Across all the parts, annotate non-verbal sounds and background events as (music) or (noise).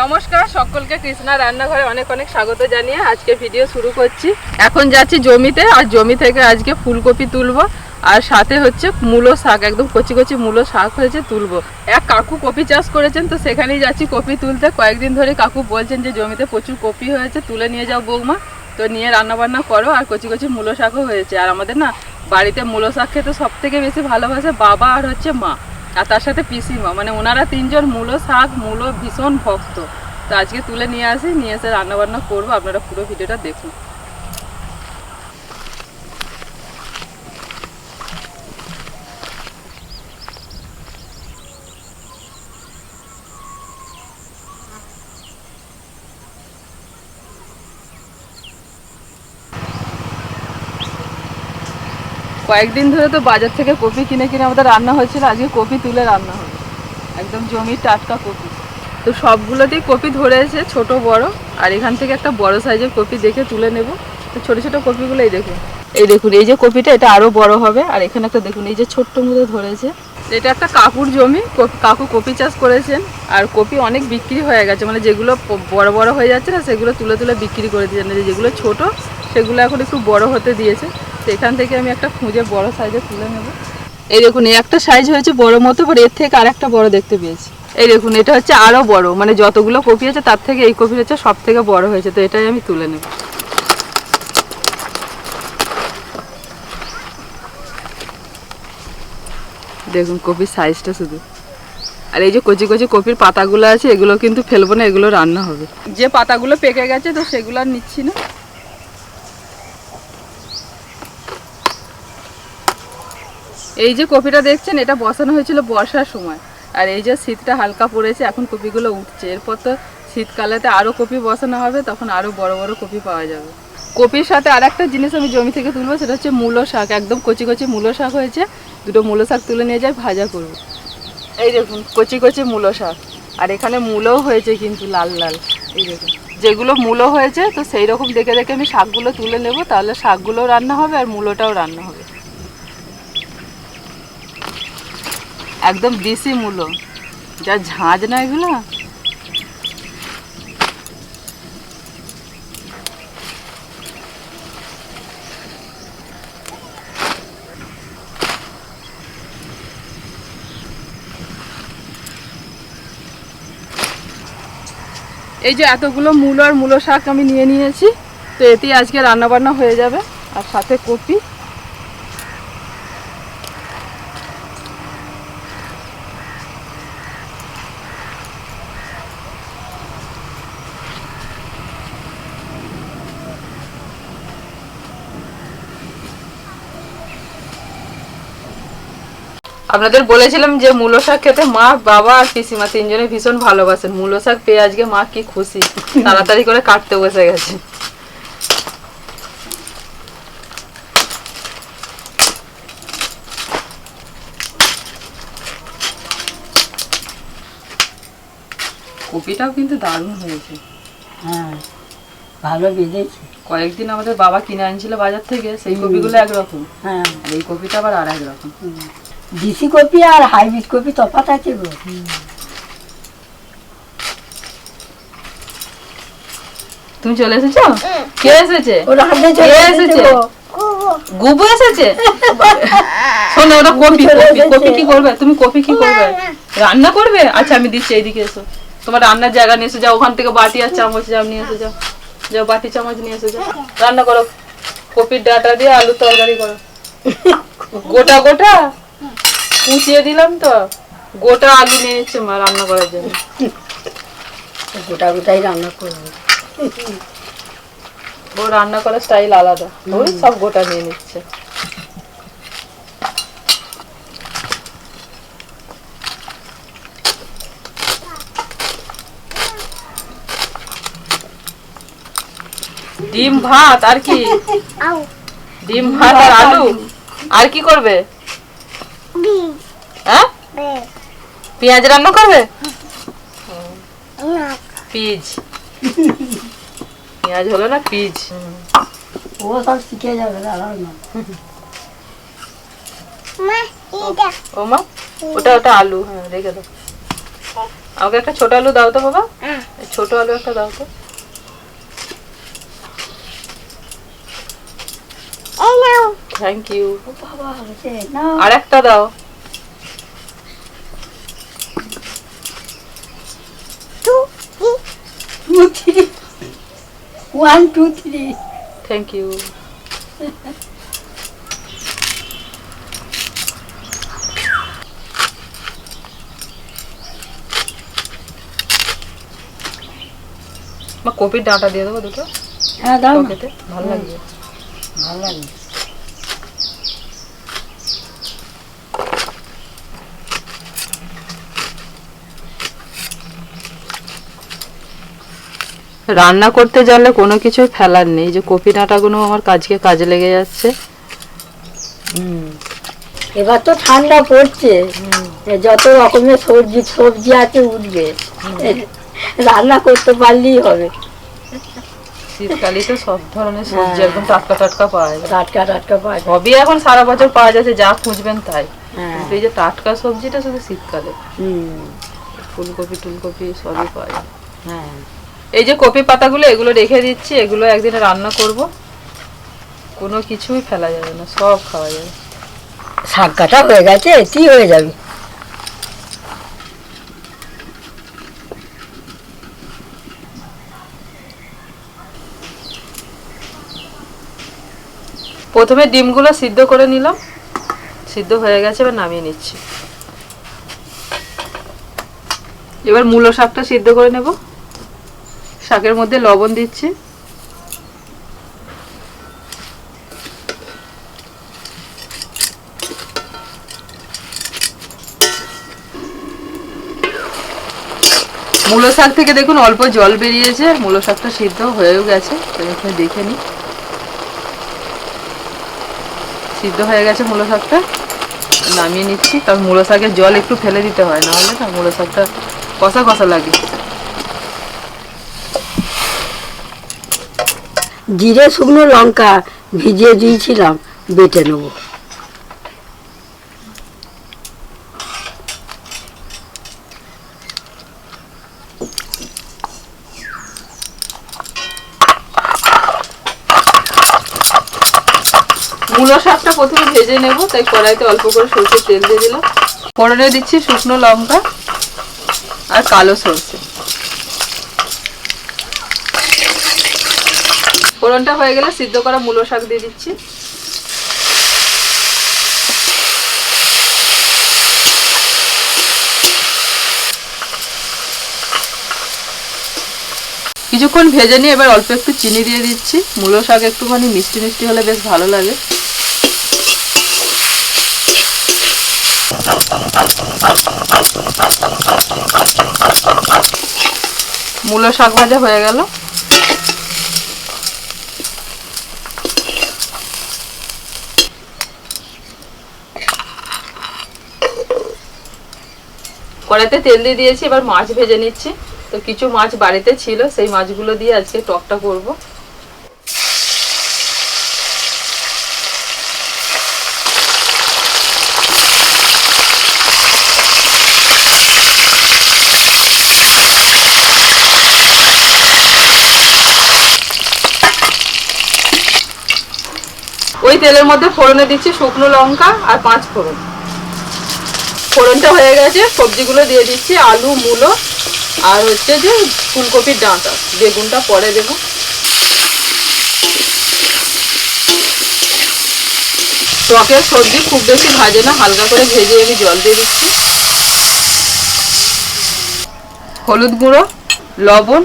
নমস্কার, সকলকে কৃষ্ণা রান্নাঘরে অনেক অনেক স্বাগত জানিয়ে আজকে ভিডিও শুরু করছি। এখন যাচ্ছি জমিতে, আর জমি থেকে আজকে ফুলকপি তুলবো, আর সাথে হচ্ছে মূলো শাক, একদম কচি কচি মূলো শাক হয়েছে তুলবো। এক কাকু কপি চাষ করেছেন, তো সেখানেই যাচ্ছি কপি তুলতে। কয়েকদিন ধরে কাকু বলছেন যে জমিতে প্রচুর কপি হয়েছে, তুলে নিয়ে যাও বৌমা। তো নিয়ে রান্না বান্না করো, আর কচি কচি মূলো শাকও হয়েছে। আর আমাদের না, বাড়িতে মূলো শাক খেতে সব থেকে বেশি ভালোবাসে বাবা আর হচ্ছে মা। আর তার সাথে পিসিমা মানে ওনারা তিনজন মূলো শাক, মূলো ভীষণ ভক্ত। তো আজকে তুলে নিয়ে আসি, নিয়ে এসে রান্না বান্না করব, আপনারা পুরো ভিডিওটা দেখুন। কয়েকদিন ধরে তো বাজার থেকে কপি কিনে কিনে আমাদের রান্না হয়েছিল। আজকে কপি তুলে রান্না হবে। একদম জমির টাটকা কপি তো সবগুলোতেই কপি ধরেছে ছোট, বড়, আর এখান থেকে একটা বড় সাইজের কপি দেখে তুলে নেব। তো ছোট ছোট কপিগুলো এই দেখুন। এই দেখুন, এই যে কপিটা এটা আরও বড় হবে। আর এখানে একটা দেখুন, এই যে ছোট্ট মতো ধরেছে। এটা একটা কাকুর জমি। কাকু কপি চাষ করেছেন। আর কপি অনেক বিক্রি হয়ে গেছে। মানে যেগুলো বড় বড় হয়ে যাচ্ছে না, সেগুলো তুলে তুলে বিক্রি করে দিয়েছেন। যেগুলো ছোট, সেগুলো এখন একটু বড় হতে দিয়েছে। তো এখান থেকে আমি একটা খুঁজে বড় সাইজে তুলে নেব। এই দেখুন, এই একটা সাইজ হয়েছে বড় মতো পর এর থেকে আর একটা বড় দেখতে পেয়েছি। এই দেখুন, এটা হচ্ছে আরও বড় মানে যতগুলো কপি আছে তার থেকে এই কপি হচ্ছে সব থেকে বড় হয়েছে, তো এটাই আমি তুলে নেব। দেখুন, কপির সাইজটা শুধু। আর এই যে কচি কচি কপির পাতাগুলো আছে, এগুলো কিন্তু ফেলব না, এগুলো রান্না হবে। যে পাতাগুলো পেকে গেছে, তো সেগুলো আর নিচ্ছি না। এই যে কপিটা দেখছেন, এটা বসানো হয়েছিল বর্ষার সময়। আর এই যে শীতটা হালকা পড়েছে, এখন কপিগুলো উঠছে। এরপর তো শীতকালেতে আরও কপি বসানো হবে, তখন আরও বড় বড় কপি পাওয়া যাবে। কপির সাথে আর একটা জিনিস আমি জমি থেকে তুলবো, সেটা হচ্ছে মূলো শাক। একদম কচি কচি মূলো শাক হয়েছে। দুটো মূলো শাক তুলে নিয়ে যাই, ভাজা করব। এই দেখুন, কচি কচি মূলো শাক। আর এখানে মূলোও হয়েছে কিন্তু লাল লাল। এই দেখুন, যেগুলো মূলো হয়েছে, তো সেই রকম দেখে দেখে আমি শাকগুলো তুলে নেব, তাহলে শাকগুলোও রান্না হবে আর মূলোটাও রান্না হবে। একদম দেশি মূলো। যা ঝাঁজ না এগুলো। এই যে এতগুলো মূল আর মূলো শাক আমি নিয়ে নিয়েছি, তো এতেই আজকে রান্না বান্না হয়ে যাবে। আর সাথে কপি। আপনাদের বলেছিলাম যে মূলো শাক খেতে মা বাবা আর পিসিমা তিনজনে ভীষণ ভালোবাসেন। মূলো শাক পেয়ে আজকে মা কি খুশি। (laughs) তাড়াতাড়ি করে কাটতে বসে গেছে। কপিটাও কিন্তু দারুণ হয়েছে। হ্যাঁ ভালো বেঁধেছে কয়েকদিন আমাদের বাবা কিনে আনছিল বাজার থেকে সেই কপিগুলো একরকম। হ্যাঁ। এই কপিটা আবার আর একরকম দেশি কপি আর হাইব্রিড কপি তফাৎ আছে গো। তুমি চলে এসেছ? কে এসেছে? ওরা হাতে কে চলে এসেছে? গুবু এসেছে? শোনো ওটা কপি কপি কপি কি করবে? তুমি কপি কি করবে? রান্না করবে? আচ্ছা আমি দিচ্ছি এইদিকে এসো। তোমার রান্নার জায়গা নিয়ে এসে যাও ওখান থেকে বাটি আর চামচ যাও নিয়ে এসে যাও। যাও বাটি চামচ নিয়ে এসে যাও। রান্না করো। কপির ডাটা দিয়ে আলুর তরকারি করো। (laughs) গোটা গোটা? কুচিয়ে দিলাম তো। গোটা আলু নিয়ে নিচ্ছে মা রান্না করার জন্য। গোটা গোটাই রান্না করব। ও রান্না করার স্টাইল আলাদা। ওই সব গোটা নিয়ে নিচ্ছে। ডিম ভাত আর কি? ডিম ভাত আর আলু? আর কি করবে? হ্যাঁ? পেঁয়াজ রান্না করবে? পিজ। পেঁয়াজ হলো না পিজ। ও সব শিখে যাবে ও মা ওটা ওটা আলু হ্যাঁ রেখে দাও। আমাকে একটা ছোট আলু দাও তো বাবা। এই ছোট আলু একটা দাও তো। থ্যাংক ইউ বাবা আর একটা দাও। One two three thank you মা কপির ডাঁটা দিয়ে দেবো দুটো? হ্যাঁ দাও খেতে ভালো লাগবে। ভালো লাগে রান্না করতে জানলে কোনো কিছুই ফেলার নেই। যে কপি ডাঁটাগুলো আমার কাজকে কাজে লেগে যাচ্ছে। হুম। এবার তো ঠান্ডা পড়ছে। যত রকমের সবজি সবজি আছে উঠবে। রান্না করতে পারলেই হবে। শীতকালে তো সব ধরনের সবজি হ্যাঁ। একদম টাটকা টাটকা পাওয়া যায়। টাটকা টাটকা পাওয়া যায়। সবই এখন সারা বছর পাওয়া যাচ্ছে যা খুঁজবেন তাই। হ্যাঁ। কিন্তু এই যে টাটকা সবজিটা শুধু শীতকালে। হুম, ফুলকপি টুলকপি সবই পাওয়া যায়। হ্যাঁ। এই যে কপি পাতাগুলো এগুলো রেখে দিচ্ছি এগুলো একদিন রান্না করব। কোনো কিছুই ফেলা যাবে না সব খাওয়া যাবে। শাক কাটা হয়ে গেছে এটি হয়ে যাবে। প্রথমে ডিমগুলো সিদ্ধ করে নিলাম। সিদ্ধ হয়ে গেছে এবার নামিয়ে নিচ্ছি। এবার মূলো শাকটা সিদ্ধ করে নেব। শাকের মধ্যে লবণ দিচ্ছি। মূলো শাক থেকে দেখুন অল্প জল বেরিয়েছে, মূলো শাকটা সিদ্ধ হয়েও গেছে এখানে দেখে নিই। সিদ্ধ হয়ে গেছে মূলো শাকটা, নামিয়ে নিচ্ছি, কারণ মূলো শাকের জল একটু ফেলে দিতে হয় না হলে না মূলো শাকটা কষা কষা লাগে। জিরে শুকনো লঙ্কা ভিজিয়ে দিয়েছিলাম, বেটে নেব। মূলো শাকটা প্রথমে ভেজে নেব, তাই কড়াইতে অল্প করে সরষের তেল দিয়ে দিলাম। ফোড়নে দিচ্ছি শুকনো লঙ্কা আর কালো সরষে। ফোড়নটা হয়ে গেলে সিদ্ধ করা মূলো শাক দিয়ে দিচ্ছি। কিছুক্ষণ ভেজে নিয়ে এবার অল্প একটু চিনি দিয়ে দিচ্ছি। মূলো শাক একটুখানি মিষ্টি মিষ্টি হলে বেশ ভালো লাগে। মূলো শাক ভাজা হয়ে গেল। কড়াইতে তেল দিয়ে দিয়েছি, এবার মাছ ভেজে নিচ্ছি। তো কিছু মাছ বাড়িতে ছিল, সেই মাছগুলো দিয়ে আজকে টকটা করব। ওই তেলের মধ্যে ফোড়নে দিচ্ছি শুকনো লঙ্কা আর পাঁচ ফোড়ন। ফোড়নটা হয়ে গেছে। সবজিগুলো দিয়ে দিচ্ছি, আলু, মূলো, আর হচ্ছে যে ফুলকপির ডাঁটা। বেগুনটা পরে দেবো। টকের সবজি খুব বেশি ভাজে না, হালকা করে ভেজে আমি জল দিয়ে দিচ্ছি। হলুদ গুঁড়ো, লবণ।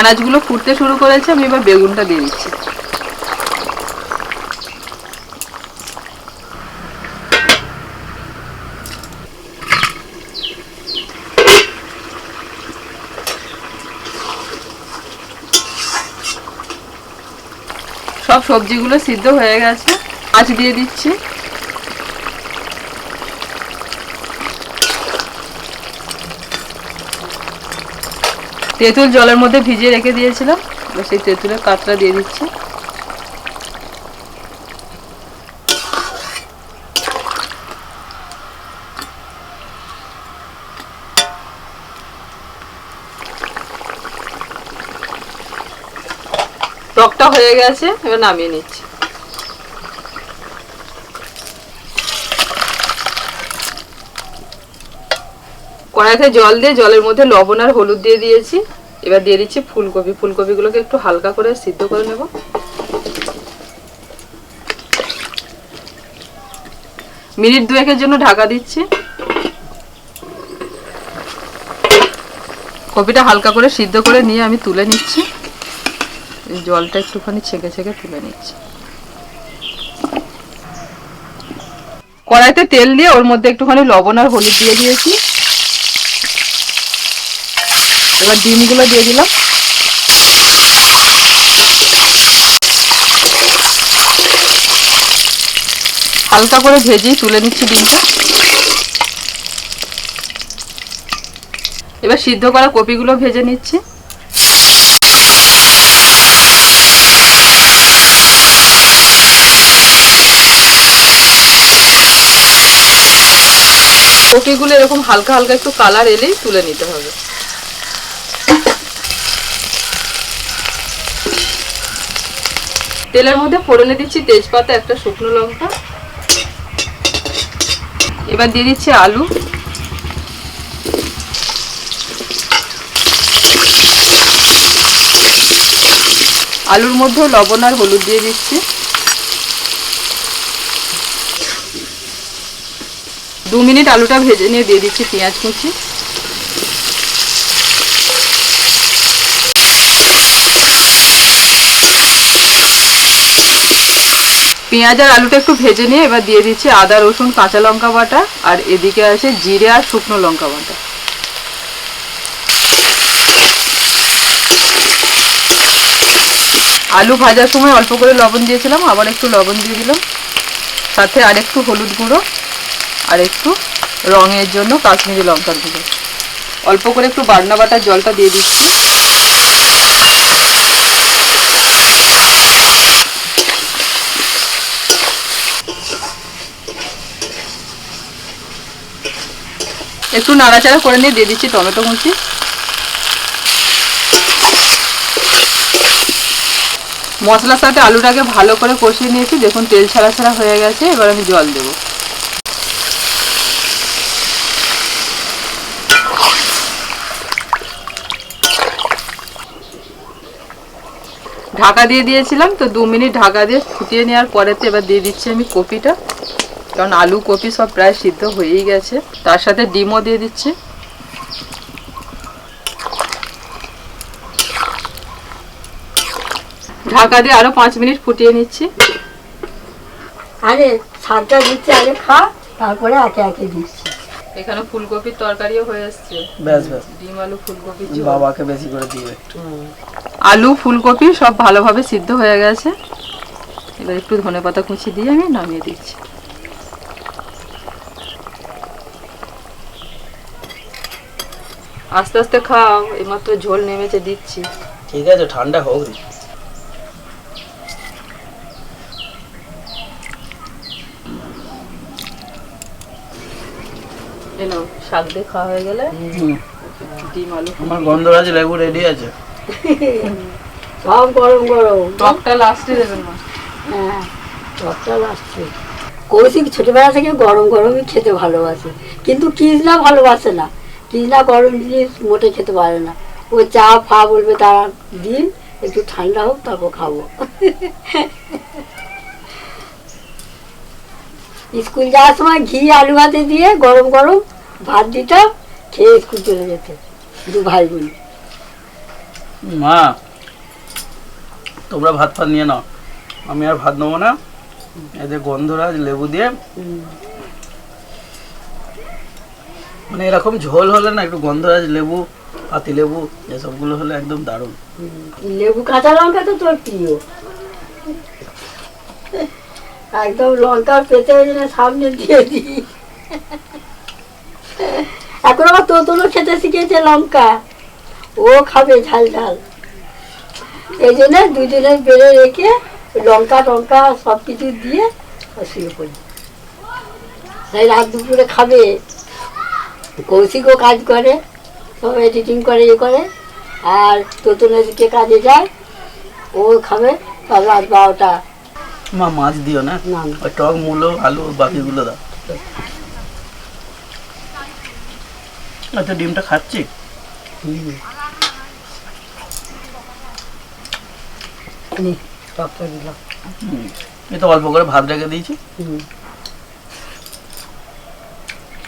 আনাজগুলো ফুটতে শুরু করেছে, আমি এবার বেগুনটা দিয়ে দিচ্ছি। সব সবজিগুলো সিদ্ধ হয়ে গেছে। মাছ দিয়ে দিচ্ছি। তেঁতুল জলের মধ্যে ভিজিয়ে রেখে দিয়েছিলাম। সেই তেঁতুলের কাতটা দিয়ে দিচ্ছি। ভাতটা হয়ে গেছে, এবার নামিয়ে নিচ্ছি। কড়াইতে জল দিয়ে, জলের মধ্যে লবণ আর হলুদ দিয়ে দিয়েছি। এবার দিয়ে দিচ্ছি ফুলকপি। ফুলকপিগুলোকে একটু হালকা করে সিদ্ধ করে নেব। মিনিট দুয়েকের জন্য ঢাকা দিচ্ছি। কপিটা হালকা করে সিদ্ধ করে নিয়ে আমি তুলে নিচ্ছি। জলটা একটুখানি ছেঁকে ছেঁকে তুলে নিচ্ছি। কড়াইতে তেল দিয়ে ওর মধ্যে একটুখানি লবণ আর হলুদ দিয়ে দিয়েছি। এবার ডিমগুলো দিয়ে দিলাম। হালকা করে ভেজেই তুলে নিচ্ছি ডিমটা। এবার সিদ্ধ করা কপিগুলো ভেজে নিচ্ছি। কপিগুলো এরকম হালকা হালকা একটু কালার এলেই তুলে নিতে হবে। তেলের মধ্যে ফোড়নে দিচ্ছি তেজপাতা, একটা শুকনো লঙ্কা। এবার দিয়ে দিচ্ছি আলু। আলুর মধ্যে লবণ আর হলুদ দিয়ে দিচ্ছি। দু মিনিট আলুটা ভেজে নিয়ে দিয়ে দিচ্ছি পেঁয়াজ কুচি। পেঁয়াজ আর আলুটা একটু ভেজে নিয়ে এবার দিয়ে দিচ্ছি আদা, রসুন, কাঁচা লঙ্কা বাটা, আর এদিকে আছে জিরে আর শুকনো লঙ্কা বাটা। আলু ভাজার সময় অল্প করে লবণ দিয়েছিলাম, আবার একটু লবণ দিয়ে দিলাম। সাথে আর একটু হলুদ গুঁড়ো। আর একটু রঙের জন্য কাশ্মীরি লঙ্কার গুঁড়ো। অল্প করে একটু বাটনা বাটার জলটা দিয়ে দিচ্ছি। একটু নাড়াচাড়া করে নিয়ে দিয়ে দিচ্ছি টমেটো কুচি। মশলার সাথে আলুটাকে ভালো করে কষিয়ে নিয়েছি। দেখুন তেল ছাড়া ছাড়া হয়ে গেছে। এবার আমি জল দেব। ঢাকা দিয়ে দিয়েছিলাম তো দু মিনিট ঢাকা দিয়ে ফুটিয়ে নেওয়ার পরেতে এবার দিয়ে দিচ্ছি আমি কপিটা। কারণ আলু কপি সব প্রায় সিদ্ধ হয়েই গেছে। তার সাথে ডিমও দিয়ে দিচ্ছি। ঢাকা দিয়ে আরও পাঁচ মিনিট ফুটিয়ে নিচ্ছি। আরে শাকটা দিচ্ছে আগে খা তারপরে একে একে দিচ্ছি। এখানে ফুলকপির তরকারিও হয়ে এসছে। ব্যাস ব্যাস। ডিম আলু ফুলকপি বাবাকে বেশি করে দিবে আলু ফুলকপি সব ভালোভাবে সিদ্ধ হয়ে গেছে। এবার একটু ধনে পাতা কুচি দিয়ে আমি নামিয়ে দিচ্ছি। আস্তে আস্তে খাও এইমাত্র ঝোল নেমেছে দিচ্ছি। ঠিক আছে ঠান্ডা হোক শাক দিয়ে খাওয়া হয়ে গেলে। ডিম আলু আমার গন্ধরাজ লেবু রেডি আছে। (laughs) সব গরম গরম। টকটা লাস্টে দেবেন মা হ্যাঁ টকটা আসছে কৌশিক ছোটবেলা থেকে গরম গরমই খেতে ভালোবাসে। কিন্তু কৃষ্ণা ভালোবাসে না। কৃষ্ণা গরম জিনিস মোটে খেতে পারে না। ও চা ফা বলবে তারা দিন একটু ঠান্ডা হোক তারপর খাব। স্কুল যাওয়ার সময় ঘি আলু ভাতে দিয়ে গরম গরম ভাত দিতাম খেয়ে স্কুল চলে যেতে। দু ভাই বোন। মা, তোমরা ভাত ফাত নিয়ে নাও। আমি আর ভাত নেব না। এদের গন্ধরাজ লেবু দিয়ে। মানে এরকম ঝোল হলে না একটু গন্ধরাজ লেবু, পাতি লেবু, এসবগুলো হলে একদম দারুণ। লেবু, কাঁচা লঙ্কা তো তোর প্রিয়। একদম লঙ্কা পেতে সামনে দিয়ে দিই। এখন আবার তোতলো খেতে শিখেছে লঙ্কা। ও খাবে ঝাল ঝাল। এই জন্য দুজনে বেড়ে রেখে লঙ্কা টঙ্কা সব কিছু দিয়ে শুয়ে পড়ি। তাই রাত দুপুরে খাবে। কৌশিকও কাজ করে সব এডিটিং করে ইয়ে করে। আর তোতনের দিকে কাজে যায় ও খাবে আর রাত বারোটা। মা মাছ দিও না? ওই টক মূলো আলু বাকিগুলো দাও। আচ্ছা ডিমটা খাচ্ছি? হুম। নে, টকটা দিলাম হুম। এই তো অল্প করে ভাত রেখে দিয়েছি।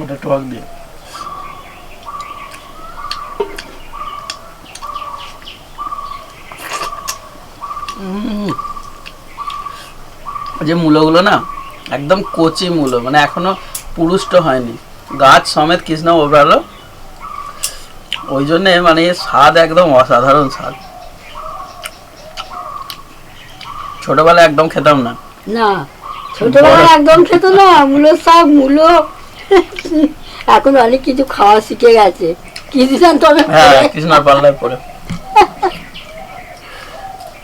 ওটা টক দিয়ে। যে মূলগুলো না একদম কচি মূলো মানে এখনও পুরুষ্ট হয়নি। গাছ সমেত কৃষ্ণ ওবরালো ওই জন্যে মানে স্বাদ একদম অসাধারণ স্বাদ। ছোটবেলায় একদম খেতাম না। না ছোটবেলায় একদম খেত না মূলো শাক মূলো। এখন অনেক কিছু খাওয়া শিখে গেছে। কি দিলাম তবে? হ্যাঁ কৃষ্ণার পাল্লায় পরে।